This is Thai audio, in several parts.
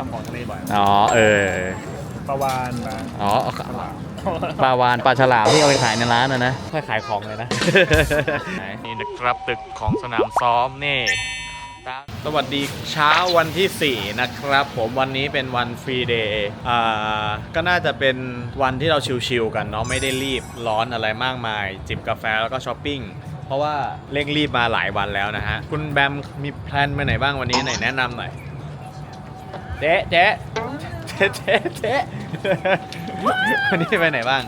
ทำของทะเลบ่อยอ๋อเออปลาวานมาอ๋อปลาวานปลาฉลามที่เอาไปขายในร้านนะนะค่อยขายของเลยนะนี่นะครับตึกของสนามซ้อมนี่สวัสดีเช้าวันที่ 4 นะครับ ผมวันนี้เป็นวันฟรีเดย์อ่าก็น่าจะเป็นวันที่เราชิลๆกันเนาะไม่ได้รีบร้อนอะไรมากมาย จิบกาแฟแล้วก็ช้อปปิ้งเพราะว่าเร่งรีบมาหลายวันแล้วนะฮะ คุณแบมมีแพลนไปไหนบ้างวันนี้ไหนแนะนำหน่อย เจ๊เจ๊เจ๊เจ๊เจ๊วันนี้ไปไหนบ้าง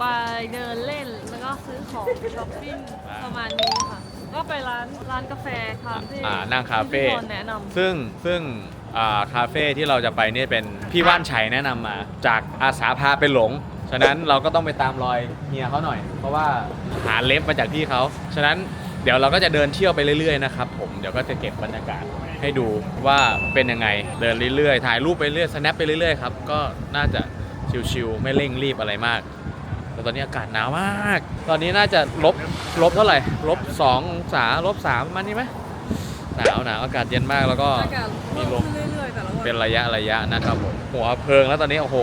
ไปเดินเล่นแล้วก็ซื้อของช้อปปิ้งประมาณนี้ค่ะ ก็ไปร้านร้านกาแฟคาเฟ่อ่านั่งคาเฟ่ที่พี่บอลแนะนำซึ่งซึ่งอ่าคาเฟ่ที่เราจะไปเนี่ยเป็นพี่ว่านชัยแนะนำมา จากอาสาพาไปหลง ฉะนั้นเราก็ต้องไปตามรอยเฮียเขาหน่อย เพราะว่าหาเล็บมาจากพี่เขา ฉะนั้นเดี๋ยวเราก็จะเดินเที่ยวไปเรื่อยๆนะครับผม เดี๋ยวก็จะเก็บบรรยากาศ ให้ดูว่าเป็นยังไงเดินเรื่อยๆ ถ่ายรูปไปเรื่อยสแนปไปเรื่อยๆครับก็น่าจะชิวๆไม่เร่งรีบอะไรมากแต่ตอนนี้อากาศหนาวมาก ตอนนี้น่าจะลบลบเท่าไหร่ลบสององศาลบสามประมาณนี้ไหมหนาวหนาวอากาศเย็นมากแล้วก็อากาศมีลมเพิ่ขึ้นเรื่อยๆแต่ละวันเป็นระยะระยะนะครับผมหัวเพลิงแล้วตอนนี้โอ้โห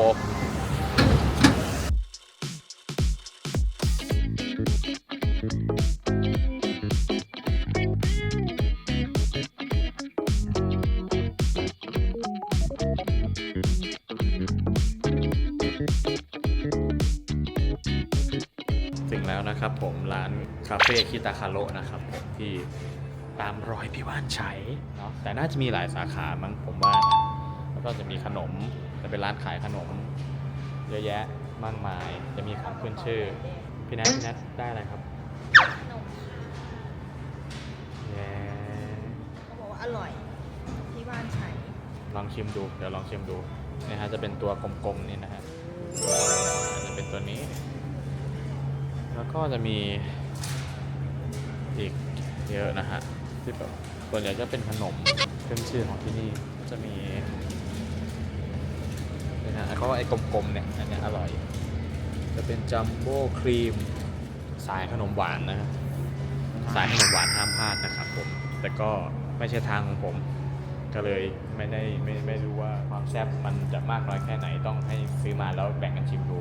แล้วนะครับผมร้านคาเฟ่คิตาคาโระนะครับผมที่ตามรอยพี่ว่านชัยเนาะแต่น่าจะมีหลายสาขามั้งผมว่านะแล้วก็จะมีขนมจะเป็นร้านขายขนม เยอะแยะมากมาย จะมีของขึ้นชื่อ พี่แนทพี่แนทได้อะไรครับแย่เขาบอกว่าอร่อยที่บ้านใช้ลองชิมดู เดี๋ยวลองชิมดูนะฮะจะเป็นตัวกลมๆนี่นะฮะจะเป็นตัวนี้ แล้วก็จะมีอีกเยอะนะฮะที่แบบส่วนใหญ่จะเป็นขนมขึ้นชื่อของที่นี่จะมีนี่นะแล้วก็ไอ้กลมๆเนี่ยอันเนี้ยอร่อย จะเป็นจัมโบ้ครีมสายขนมหวานนะฮะสายขนมหวานห้ามพลาดนะครับผม แต่ก็ไม่ใช่ทางของผม ก็เลยไม่ได้ไม่ไม่รู้ว่าความแซ่บมันจะมากน้อยแค่ไหนต้องให้ซื้อมาแล้วแบ่งกันชิมดู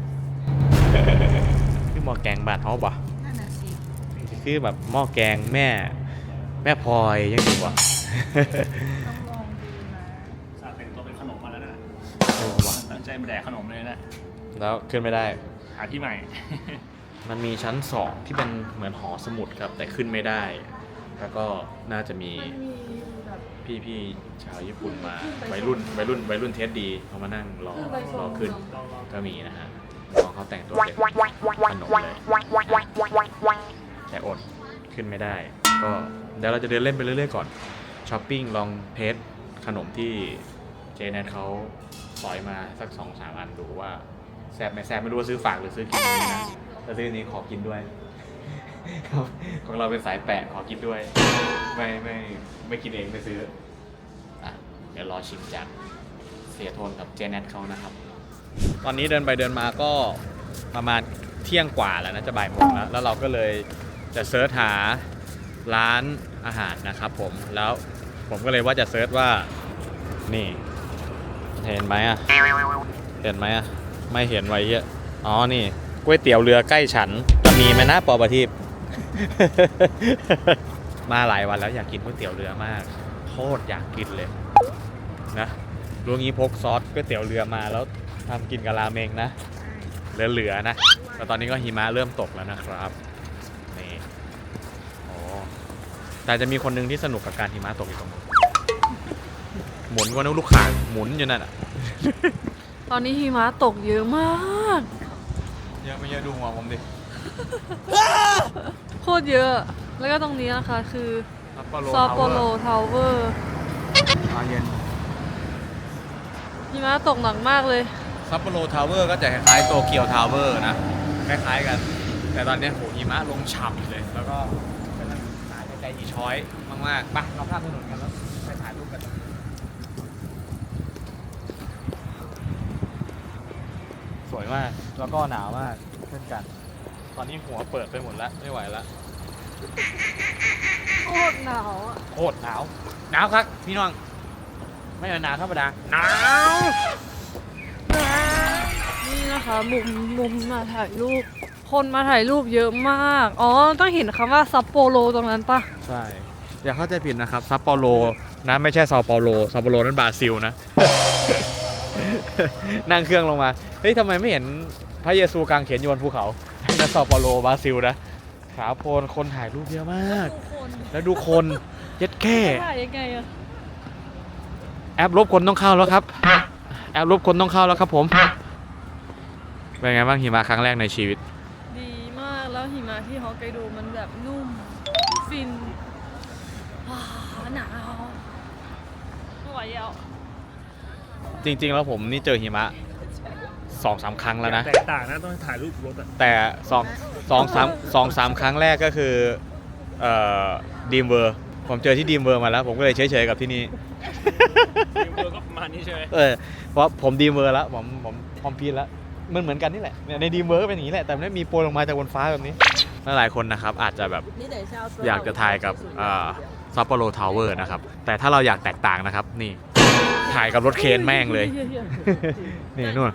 หม้อแกงบาดเขาปะนั่นน่ะสิคือแบบหม้อแกงแม่ แม่พลอยยังอยู่ปะต้องลองดูนะสาเป็นตัวเป็นขนมมาแล้วนะเออว่ะตั้งใจมาแดกขนมเลยนะแล้วขึ้นไม่ได้ หาที่ใหม่ มันมีชั้นสองที่เป็นเหมือนหอสมุดครับ แต่ขึ้นไม่ได้ แล้วก็น่าจะมีมันมีแบบพี่ๆชาวญี่ปุ่นมาวัยรุ่นวัยรุ่นวัยรุ่นเทสดีเขามานั่งรอรอขึ้นก็มีนะฮะน้องเขาแต่งตัวเด็ก ขนมเลยแต่อดขึ้นไม่ได้ ก็เดี๋ยวเราจะเดินเล่นไปเรื่อยๆก่อนช้อปปิ้งลองเทสขนมที่เจแนทเขาสอยมาสักสองสามอันดูว่าแซบไหมแซบไม่รู้ว่าซื้อฝากหรือซื้อกินนะแต่ซื้อนี้ขอกินด้วยครับของเราเป็นสายแปะขอกินด้วย ไม่ไม่ไม่กินเองไม่ซื้ออะเดี๋ยวรอชิมจากเสียโทนกับเจแนทเขานะครับ ตอนนี้เดินไปเดินมาก็ประมาณ เที่ยงกว่าแล้วนะจะบ่ายโมงแล้วแล้วเราก็เลยจะเซิร์ชหาร้านอาหารนะครับผมแล้วผมก็เลยว่าจะเซิร์ชว่านี่เห็นไหมอะเห็นไหมอะไม่เห็นไว้เยอะอ๋อนี่ก๋วยเตี๋ยวเรือใกล้ฉันจะมีไหมนะปอประทีปมาหลายวันแล้วอยากกินก๋วยเตี๋ยวเรือมากโคตรอยากกินเลยนะรู้งี้พกซอสก๋วยเตี๋ยวเรือมาแล้วทำกินกับราเมงนะ เหลือๆนะแต่ตอนนี้ก็หิมะเริ่มตกแล้วนะครับนี่โอ้แต่จะมีคนหนึ่งที่สนุกกับการหิมะตกอยู่ตรงนู้นหมุนก็นึกลูกข่างหมุนอยู่นั่นอะตอนนี้หิมะตกเยอะมาก เยอะไม่เยอะดูหัวผมดิโคตรเยอะ แล้วก็ตรงนี้นะคะคือซัปโปโรซอโปโลทาวเวอร์อาเย็นหิมะตกหนักมากเลย ซัปโปโรทาวเวอร์ก็จะคล้ายๆโตเกียวทาวเวอร์นะ คล้ายๆกัน แต่ตอนนี้โหหิมะลงฉ่ำเลย แล้วก็เป็นสายใจอีช้อยมากๆไปเราข้ามถนนกันแล้วไปถ่ายรูปกันสวยมาก แล้วก็หนาวมากเช่นกัน ตอนนี้หัวเปิดไปหมดแล้ว ไม่ไหวแล้วโคตรหนาวอะโคตรหนาว หนาวครับ พี่น้อง ไม่หนาวธรรมดา หนาว นี่นะคะ มุมมุมมาถ่ายรูป คนมาถ่ายรูปเยอะมาก อ๋อ ต้องเห็นคำว่าซัปโปโรตรงนั้นปะใช่ อย่าเข้าใจผิดนะครับซัปเปาโลนะไม่ใช่ซาเปาโลซาเปาโลนั่นบราซิลนะ นั่งเครื่องลงมาเฮ้ยทำไมไม่เห็นพระเยซูกางเขนอยู่บนภูเขานั่นซาเปาโลบราซิลนะขาโพลคนถ่ายรูปเยอะมากคนแล้วดูคนเย็ดแค่ถ่ายยังไงอะแอปลบคนต้องเข้าแล้วครับ แอปลบคนต้องเข้าแล้วครับผม เป็นไงบ้างหิมะครั้งแรกในชีวิต ดีมากแล้วหิมะที่ฮอกไกโดมันแบบนุ่ม ฟินอ่าหนาวไม่ไหวแล้วจริง ๆ แล้วผมนี่เจอหิมะสองสามครั้งแล้วนะ แตกต่างนะต้องถ่ายรูปรถอะแต่สองสองสามสองสามครั้งแรกก็คือเอ่อดีมเวอร์ผมเจอที่ดีมเวอร์มาแล้ว ผมก็เลยเฉยๆกับที่นี่ทีมเวิร์กก็ประมาณนี้ใช่ไหมเออเพราะผมดีมเวอร์แล้วผมผมคอมพีทแล้ว มันเหมือนกันนี่แหละเนี่ยในดีมเวอร์ก็เป็นอย่างนี้แหละแต่ไม่มีโปรยลงมาจากบนฟ้าแบบนี้ หลายๆคนนะครับอาจจะแบบอยากจะถ่ายกับซัปโปโรทาวเวอร์นะครับ แต่ถ้าเราอยากแตกต่างนะครับ นี่ถ่ายกับรถเคนแม่งเลย นี่นู่น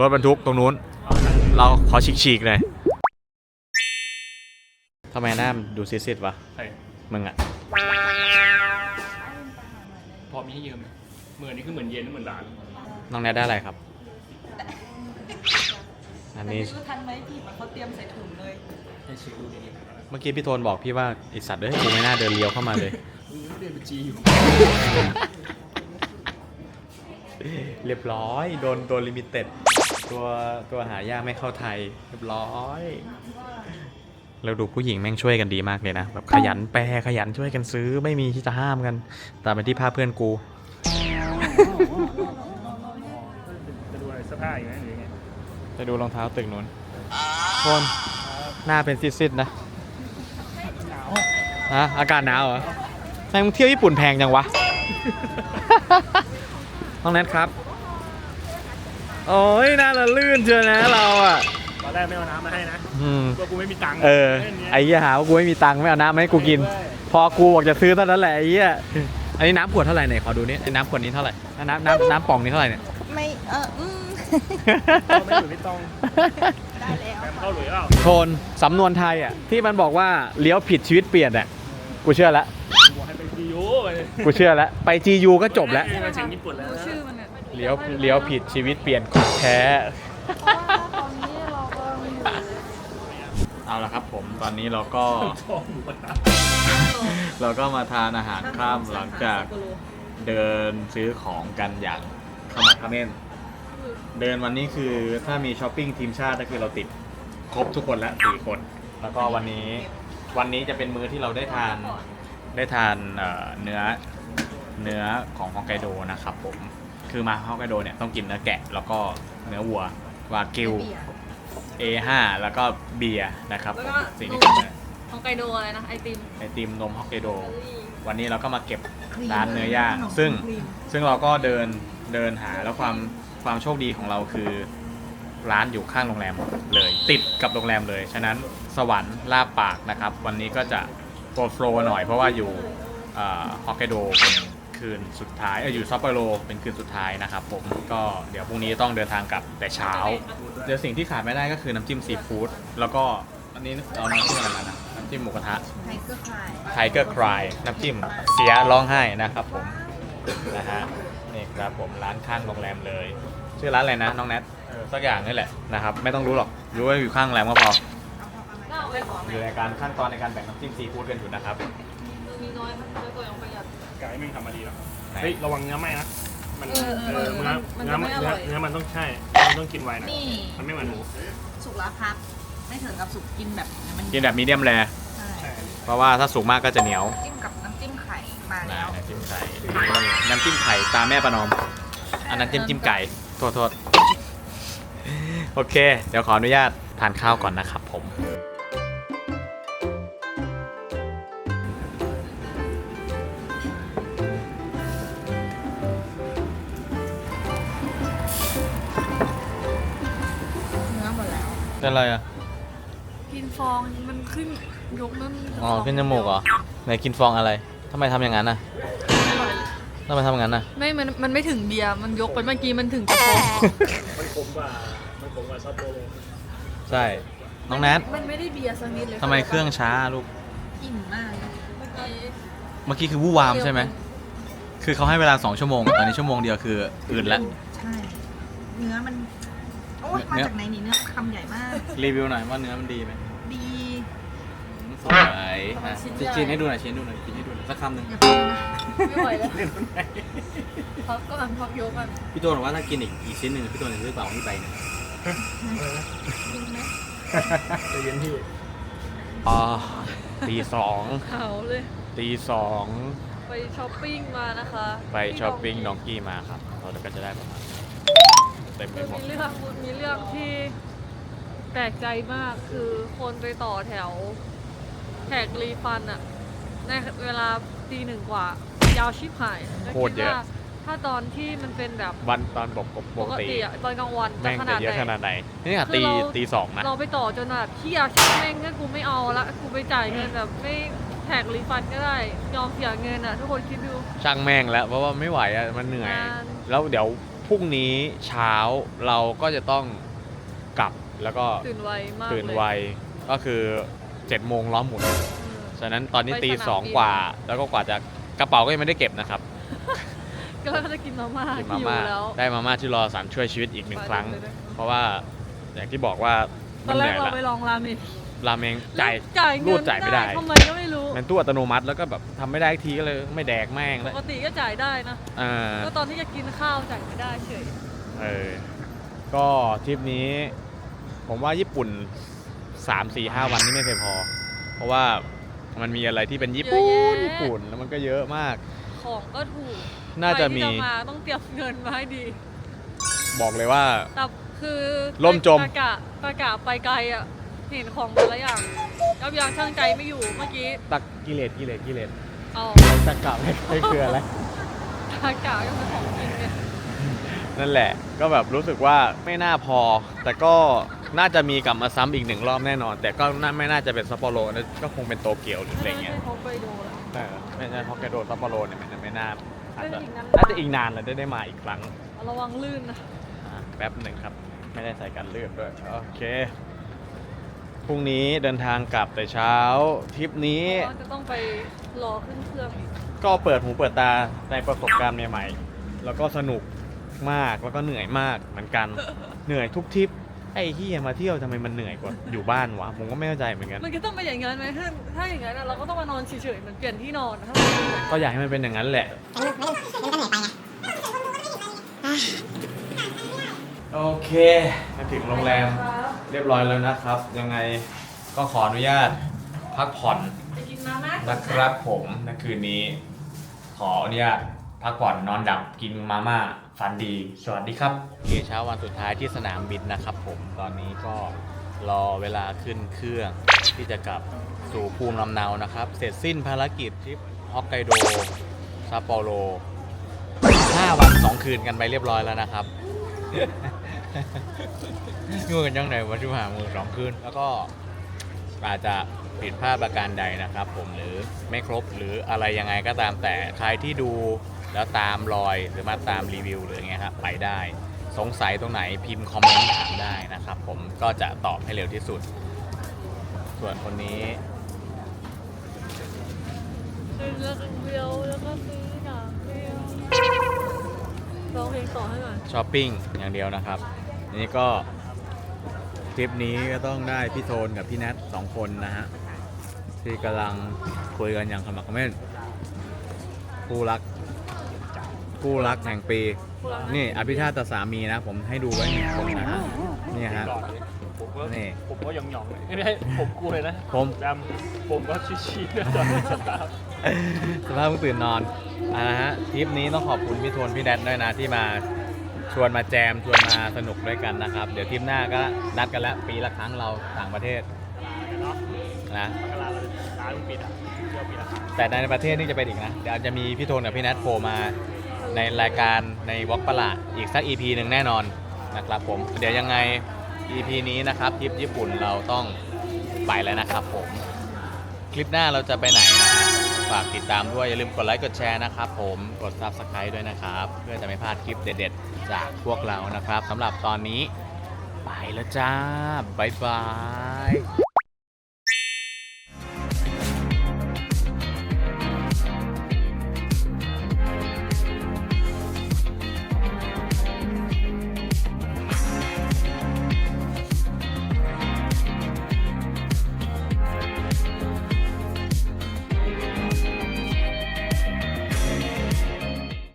รถบรรทุกตรงนู้น เราขอฉีกๆเลยทำไมหน้ามันดูซิดๆวะใช่มึงอะพอมีให้ยืมไหมเหมือนนี่คือเหมือนเย็นเหมือนร้าน น้องแนทได้อะไรครับ อันนี้ทันไหมพี่เขาเตรียมใส่ถุงเลยให้ชิลดูดีเมื่อกี้พี่โทนบอกพี่ว่าไอสัตว์เอ้ยกูไม่น่าเดินเลี้ยวเข้ามาเลยมึงเรียนเป็นจีอยู่เรียบร้อย โดนตัวลิมิเต็ด ตัวตัวหายากไม่เข้าไทย เรียบร้อยเราดูผู้หญิงแม่งช่วยกันดีมากเลยนะ แบบขยันแปลขยันช่วยกันซื้อไม่มีที่จะห้ามกันแต่เป็นที่ภาพเพื่อนกูจะดูอะไรเสื้อผ้าอยู่ไหมหรือยัง ไงจะดูรองเท้าตึกนู้นคนหน้าเป็นซิดๆนะฮะอากาศหนาวเหรอแม่งเที่ยวญี่ปุ่นแพงจังวะน้องแนทครับ โอ้ยน่าละลื่นเชียวนะเราอะตอนแรกไม่เอาน้ำมาให้นะอืม กลัวกูไม่มีตังค์เออ ล่นนี่ยไอ้เหี้ยหาว่ากูไม่มีตังค์ไม่เอาน้ำมาให้กูกิน พอกูบอกจะซื้อเท่านั้นแหละไอ้เหี้ยอันนี้น้ำขวดเท่าไหร่ไหนขอดูนี่ไอ้น้ำขวดนี้เท่าไหร่น้ำน้ำน้ำป่องนี้เท่าไหร่เนี่ยไม่ เอออืมเอา ไม่หลุยไม่ต้องได้แล้วแอมเข้าหลุยเปล่าโทนสำนวนไทยอะที่มันบอกว่าเลี้ยวผิดชีวิตเปลี่ยนอะกูเชื่อแล้วบอกให้ไปจีโอไปกูเชื่อแล้วไป GU ก็จบแล้ว มาถึงญี่ปุ่นแล้วดูนะชื่อมันเนี่ยเลี้ยวเลี้ยวผิดชีวิตเปลี่ยนของแท้ตอนนี้เรากำลังอยู่เอาละครับผมตอนนี้เราก็ชอบหมูกระทะเราก็มาทานอาหารข้ามหลังจากเดินซื้อของกันอย่างขมักเขม้น เดินวันนี้คือถ้ามีช้อปปิ้งทีมชาติก็คือเราติดครบทุกคนแล้วสี่คน แล้วก็วันนี้วันนี้จะเป็นมื้อที่เราได้ทานได้ทานเอ่อเนื้อเนื้อของฮอกไกโดนะครับผมคือมาฮอกไกโดเนี่ยต้องกินเนื้อแกะ แล้วก็เนื้อวัววากิว A5 แล้วก็เบียร์นะครับผมสิ่งที่เป็นเนื้อฮอกไกโดอะไรนะไอติมไอติมนมฮอกไกโด วันนี้เราก็มาเก็บร้านเนื้อย่าง ซึ่งซึ่งเราก็เดินเดินหาแล้วความ ความโชคดีของเราคือ ร้านอยู่ข้างโรงแรมเลย ติดกับโรงแรมเลย ฉะนั้นสวรรค์ลาบปากนะครับ วันนี้ก็จะโปรโฟลหน่อยเพราะว่าอยู่ฮอกไกโดเป็นคืนสุดท้ายเอออยู่ซัปโปโรเป็นคืนสุดท้ายนะครับผมก็เดี๋ยวพรุ่งนี้ต้องเดินทางกลับแต่เช้าเดี๋ยวสิ่งที่ขาดไม่ได้ก็คือน้ำจิ้มซีฟู้ดแล้วก็อันนี้เอาน้ำจิ้มอะไรมานะน้ำจิ้มหมูกระทะไทเกอร์คายไทเกอร์ครายน้ำจิ้มเสียร้องไห้นะครับผมนะฮะนี่ครับผมร้านข้างโรงแรมเลย ชื่อร้านอะไรนะน้องแนทเออสักอย่างนี่แหละนะครับไม่ต้องรู้หรอกรู้ว่าอยู่ข้างโรงแรมก็พออยู่ในการขั้นตอนในการแบ่งน้ำจิ้มซีฟู้ดกันอยู่นะครับมีน้อยแล้วก็ยังประหยัด ไก่แม่งทำมาดีแล้วไหนเฮ้ยระวังเนื้อไหมนะมันเออเออเนื้อมันเนื้อมันจะไม่อร่อย เนื้อมันต้องใช่มันต้องกินไวหนะนี่มันไม่เหมือนหมูสุกแล้วครับ ไม่ถึงกับสุกกินแบบมันกินแบบมีเดียมแรใช่ใช่เพราะว่าถ้าสุกมากก็จะเหนียวจิ้มกับน้ำจิ้มไข่มานะแล้วน้ำจิ้มไข่น้ำจิ้มไข่ตาแม่ประนอมอันนั้นจิ้มจิ้มไก่ โทษโทษโอเค เดี๋ยวขออนุญาตทานข้าวก่อนนะครับผม เนื้อหมดแล้ว เป็นอะไรอะ กินฟองมันขึ้นยกนั่นอ๋อขึ้นจมูกเหรอ ไหนกินฟองอะไรทำไมทำอย่างนั้นอะ อร่อยต้องมาทำงั้นนะไม่ มัน มันไม่ถึงเบียร์ มันยกไปเมื่อกี้ มันถึงกระโปรงมันขมกว่า มันขมกว่าซัปโปโรใช่ น้องแนทมันไม่ได้เบียร์สักนิดเลยทำไมเครื่องช้าลูก อิ่มมากเลยเมื่อกี้ เมื่อกี้คือวู่วามใช่ไหม คือเขาให้เวลา2ชั่วโมง ตอนนี้ชั่วโมงเดียวคืออื่นแล้วใช่ เนื้อมัน โอ้ยมาเนื้อจากไหนนี่เนื้อคำใหญ่มาก รีวิวหน่อยว่าเนื้อมันดีไหมดี สวยอะชิ้นให้ดูหน่อยชิ้นให้ดูหน่อยชิ้นให้ดูหน่อย สักคำหนึ่งอย่าพูดนะไม่ไหวแล้วพักก่อนพักยกก่อนพี่โจบอกว่าถ้ากินอีกอีกชิ้นหนึ่งพี่โจจะซื้อกระเป๋านี่ไปเนี่ยจริงไหมใจเย็นพี่อ๋อตีสองเขาเลย ตีสองไปช้อปปิ้งมานะคะไปที่ช้อปปิ้งดดองกี้มาครับเราก็จะได้ประมาณเต็มไปคือหมดมีเรื่องมีเรื่องที่แปลกใจมากคือคนไปต่อแถวแขกรีฟันอะ ในเวลาตีหนึ่งกว่า ยาวชิบหายแล้วโคตรเยอะดว่าถ้าตอนที่มันเป็นแบบวันตอนปกปปกกติติอะตอนกลางวันจะแม่งขจะนาดเยอะไหขนนาดไหนนี่อะคือตีเรา ตีสองนะ เราไปต่อจนแบบที่ยาช่างแม่งก็กูไม่เอาละกูไปจ่ายเงินแบบไม่แท็กรีฟันก็ได้ ยอมเสียเงินอะ ทุกคนคิดดู ช่างแม่งแล้วเพราะว่าไม่ไหวอะมันเหนื่อยนาน แล้วเดี๋ยวพรุ่งนี้เช้าเราก็จะต้องกลับแล้วก็ตื่นไวมากตื่นเลยไวก็คือ7จ็ดโมงล้อมหมุนอืม ฉะนั้นตอนนี้ไปตีสนามสองบิน กว่า แล้วก็กว่าจะกระเป๋าก็ยังไม่ได้เก็บนะครับก็เลยจะกินมาม่ากินมาหิวม่าแล้วได้มาม่าที่รอสารช่วยชีวิตอีกหนึ่งไปครั้งเลยนะเพราะว่าอย่างที่บอกว่าตมัอนนเหแรนื่กอยเราละไปลองราเมงราเมงจ่ายจ่ายรูเงิดจ่ายไม่ได้ทำไมก็ไม่รู้เป็นตู้อัตโนมัติแล้วก็แบบทำไม่ได้อีกทีก็เลยไม่แดกแม่งปแล้วกติก็จ่ายได้นะอ่าก็ตอนที่จะกินข้าวจ่ายไม่ได้เฉย เออ ก็ทริปนี้ ผมว่าญี่ปุ่น 3 4 5 วันนี่ไม่เคยพอ เพราะว่า มันมีอะไรที่เป็นญี่ปุ่นญี่ปุ่นแล้วมันก็เยอะมาก ของก็ถูกน่าจะมีใครที่มาต้องเตรียมเงินมาให้ดี บอกเลยว่า แต่คือล่มจม ประกาศประกาศไปไกลอะ เห็นของแต่ละอย่างยับยั้งชั่งใจไม่อยู่เมื่อกี้ตักกิเลสกิเลสกิเลสเอาตักกะไม่ไม่คืออะไร ประกาศก็เป็นของกินเนี่ยนั่นแหละ ก็แบบรู้สึกว่าไม่น่าพอ แต่ก็ น่าจะมีกลับมาซ้ำอีกหนึ่งรอบแน่นอน แต่ก็น่าไม่น่าจะเป็นซัปโปโรนะก็คงเป็นโตเกียวหรืออะไรเงี้ยไม่เขาไปดูแล้วเออไม่ใช่ฮอกไกโดซัปโปโรเนี่ยมันไม่น่าอาจจะเป็นอีกนาน น่าจะอีกนานเลยได้ได้มาอีกครั้งระวังลื่นนะ อะแป๊บหนึ่งครับ ไม่ได้ใส่กันเลือดด้วยโอเคพรุ่งนี้เดินทางกลับแต่เช้าทริปนี้ เพราะว่าจะต้องไปรอขึ้นเครื่องอีกก็เปิดหูเปิดตาในประสบการณ์ใหม่ๆ แล้วก็สนุกมากแล้วก็เหนื่อยมากเหมือนกัน เหนื่อยทุกทริป ไอ้ที่มาเที่ยวทำไมมันเหนื่อยกว่าอยู่บ้านวะผมก็ไม่เข้าใจเหมือนกัน มันก็ต้องเป็นอย่างนั้นไหมถ้าถ้าอย่างนั้นอะเราก็ต้องมานอนเฉยๆเหมือนเปลี่ยนที่นอนถ้าก็อยากให้มันเป็นอย่างนั้นแหละ โอเคมาถึงโรงแรมเรียบร้อยแล้วนะครับ ยังไงก็ขออนุญาตพักผ่อนไปกินมาม่า นะครับผมในคืนนี้ ขออนุญาต พักผ่อนนอนดับกินมาม่าฝันดี สวัสดีครับโอเคเช้าวันสุดท้ายที่สนามบินนะครับผมตอนนี้ก็รอเวลาขึ้นเครื่องที่จะกลับสู่ภูมิลำเนานะครับ เสร็จสิ้นภารกิจทริปฮอกไกโดซัปโปโร5วัน 2 คืนกันไปเรียบร้อยแล้วนะครับอยู่กันยังไงวันที่หามือสองคืน แล้วก็อาจจะผิดพลาดประการใดนะครับ ผมหรือไม่ครบหรืออะไรยังไงก็ตามแต่ใครที่ดู แล้วตามรอยหรือมาตามรีวิวหรืออย่างเงี้ยครับไปได้ สงสัยตรงไหนพิมพ์คอมเมนต์ถามได้นะครับ ผมก็จะตอบให้เร็วที่สุด ส่วนคนนี้ซื้อเลือกเดียวแล้วก็ซื้ออย่างเดียวร้องเพลงต่อให้หน่อยช้อปปิ้งอย่างเดียวนะครับ นี่ก็ทริปนี้ก็ต้องได้พี่โทนกับพี่แนทสองคนนะฮะที่กำลังคุยกันอย่างขมักเขม้นคู่รัก คู่รักแห่งปี นี่อภิชาติสามีนะ ผมให้ดูไว้หนึ่งคนนะฮะนี่ฮะ ก่อนผมก็นี่ ผมก็หยองหยองๆเลยไม่ใช่ผมกลัวเลยนะผม ดำผมก็ชี้ๆนะตอนนี้สภาพสภาพเพิ่งตื่นนอนอ่าฮะทริปนี้ต้องขอบคุณพี่โทนพี่แนทด้วยนะที่มาชวนมาแจมชวนมาสนุกด้วยกันนะครับ เดี๋ยวทริปหน้าก็นัดกันแล้วปีละครั้งเราต่างประเทศเนาะนะมกราเราร้านปิดอะเที่ยวปิดอะแต่ในประเทศนี่จะเป็นอีกนะเดี๋ยวจะมีพี่โทนกับพี่แนทโผล่มา ในรายการในวอล์กประหลาดอีกสัก EP หนึ่งแน่นอนนะครับผม เดี๋ยวยังไง EP นี้นะครับทริปญี่ปุ่นเราต้องไปแล้วนะครับผม คลิปหน้าเราจะไปไหนนะฮะฝากติดตามด้วย อย่าลืมกดไลค์กดแชร์นะครับผมกด Subscribe ด้วยนะครับ เพื่อจะไม่พลาดคลิปเด็ดๆ จากพวกเรานะครับสำหรับตอนนี้ ไปแล้วจ้า บ๊ายบาย